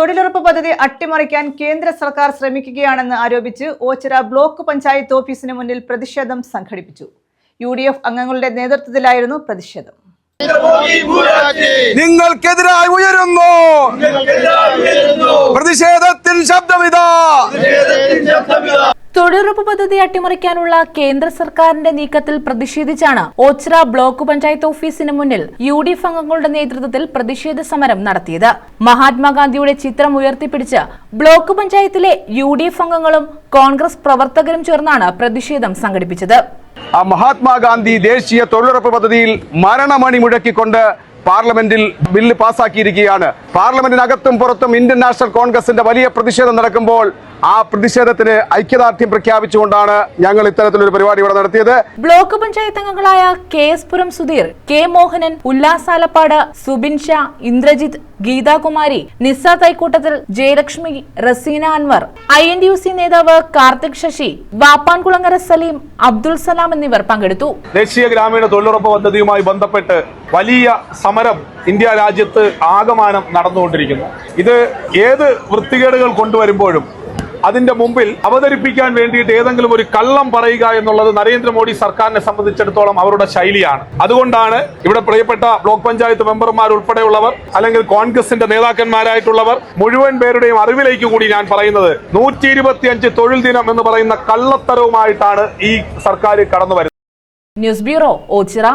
തൊഴിലുറപ്പ് പദ്ധതി അട്ടിമറിക്കാൻ കേന്ദ്ര സർക്കാർ ശ്രമിക്കുകയാണെന്ന് ആരോപിച്ച് ഓച്ചിറ ബ്ലോക്ക് പഞ്ചായത്ത് ഓഫീസിന് മുന്നിൽ പ്രതിഷേധം സംഘടിപ്പിച്ചു. യു ഡി എഫ് അംഗങ്ങളുടെ നേതൃത്വത്തിലായിരുന്നു പ്രതിഷേധം. നിങ്ങൾക്കെതിരായി ഉയരുന്നു. തൊഴിലുറപ്പ് പദ്ധതി അട്ടിമറിക്കാനുള്ള കേന്ദ്ര സർക്കാരിന്റെ നീക്കത്തിൽ പ്രതിഷേധിച്ചാണ് ഓച്ചിറ ബ്ലോക്ക് പഞ്ചായത്ത് ഓഫീസിന് മുന്നിൽ യു ഡി എഫ് അംഗങ്ങളുടെ നേതൃത്വത്തിൽ പ്രതിഷേധ സമരം നടത്തിയത്. മഹാത്മാഗാന്ധിയുടെ ചിത്രം ഉയർത്തിപ്പിടിച്ച് ബ്ലോക്ക് പഞ്ചായത്തിലെ യു ഡി എഫ് അംഗങ്ങളും കോൺഗ്രസ് പ്രവർത്തകരും ചേർന്നാണ് പ്രതിഷേധം സംഘടിപ്പിച്ചത്. ആ മഹാത്മാഗാന്ധി ദേശീയ തൊഴിലുറപ്പ് പദ്ധതിയിൽ മരണമണി മുഴക്കിക്കൊണ്ട് പാർലമെന്റിൽ ബില്ല് പാസാക്കിയിരിക്കുകയാണ്. പാർലമെന്റിനകത്തും പുറത്തും ഇന്ത്യൻ നാഷണൽ കോൺഗ്രസിന്റെ വലിയ പ്രതിഷേധം നടക്കുമ്പോൾ ആ പ്രതിഷേധത്തിന് ഐക്യദാർഢ്യം പ്രഖ്യാപിച്ചുകൊണ്ടാണ് ഞങ്ങൾ ഇത്തരത്തിലൊരു പരിപാടി ഇവിടെ നടത്തിയത്. ബ്ലോക്ക് പഞ്ചായത്ത് അംഗങ്ങളായ K S Puram Sudheer K Mohanan ഉല്ലാസാലപ്പാട് Subin Shah Indrajith Geethakumari Nisa തൈക്കൂട്ടത്തിൽ Jayalakshmi Raseena Anwar I N D U C നേതാവ് കാർത്തിക് ശശി വാപ്പാൻകുളങ്ങര സലീം അബ്ദുൾ സലാം എന്നിവർ പങ്കെടുത്തു. ദേശീയ ഗ്രാമീണ തൊഴിലുറപ്പ് പദ്ധതിയുമായി ബന്ധപ്പെട്ട് വലിയ സമരം ഇന്ത്യ രാജ്യത്ത് ആകമാനം നടന്നുകൊണ്ടിരിക്കുന്നു. ഇത് ഏത് വൃത്തികേടുകൾ കൊണ്ടുവരുമ്പോഴും അതിന്റെ മുമ്പിൽ അവതരിപ്പിക്കാൻ വേണ്ടിയിട്ട് ഏതെങ്കിലും ഒരു കള്ളം പറയുക എന്നുള്ളത് നരേന്ദ്രമോദി സർക്കാരിനെ സംബന്ധിച്ചിടത്തോളം അവരുടെ ശൈലിയാണ്. അതുകൊണ്ടാണ് ഇവിടെ പ്രിയപ്പെട്ട ബ്ലോക്ക് പഞ്ചായത്ത് മെമ്പർമാർ ഉൾപ്പെടെയുള്ളവർ അല്ലെങ്കിൽ കോൺഗ്രസിന്റെ നേതാക്കന്മാരായിട്ടുള്ളവർ മുഴുവൻ പേരുടെയും അറിവിലേക്ക് കൂടി ഞാൻ പറയുന്നത് നൂറ്റി ഇരുപത്തിയഞ്ച് തൊഴിൽ ദിനം എന്ന് പറയുന്ന കള്ളത്തരവുമായിട്ടാണ് ഈ സർക്കാർ കടന്നു വരുന്നത് ന്യൂസ് ബ്യൂറോ ഓച്ചിറ.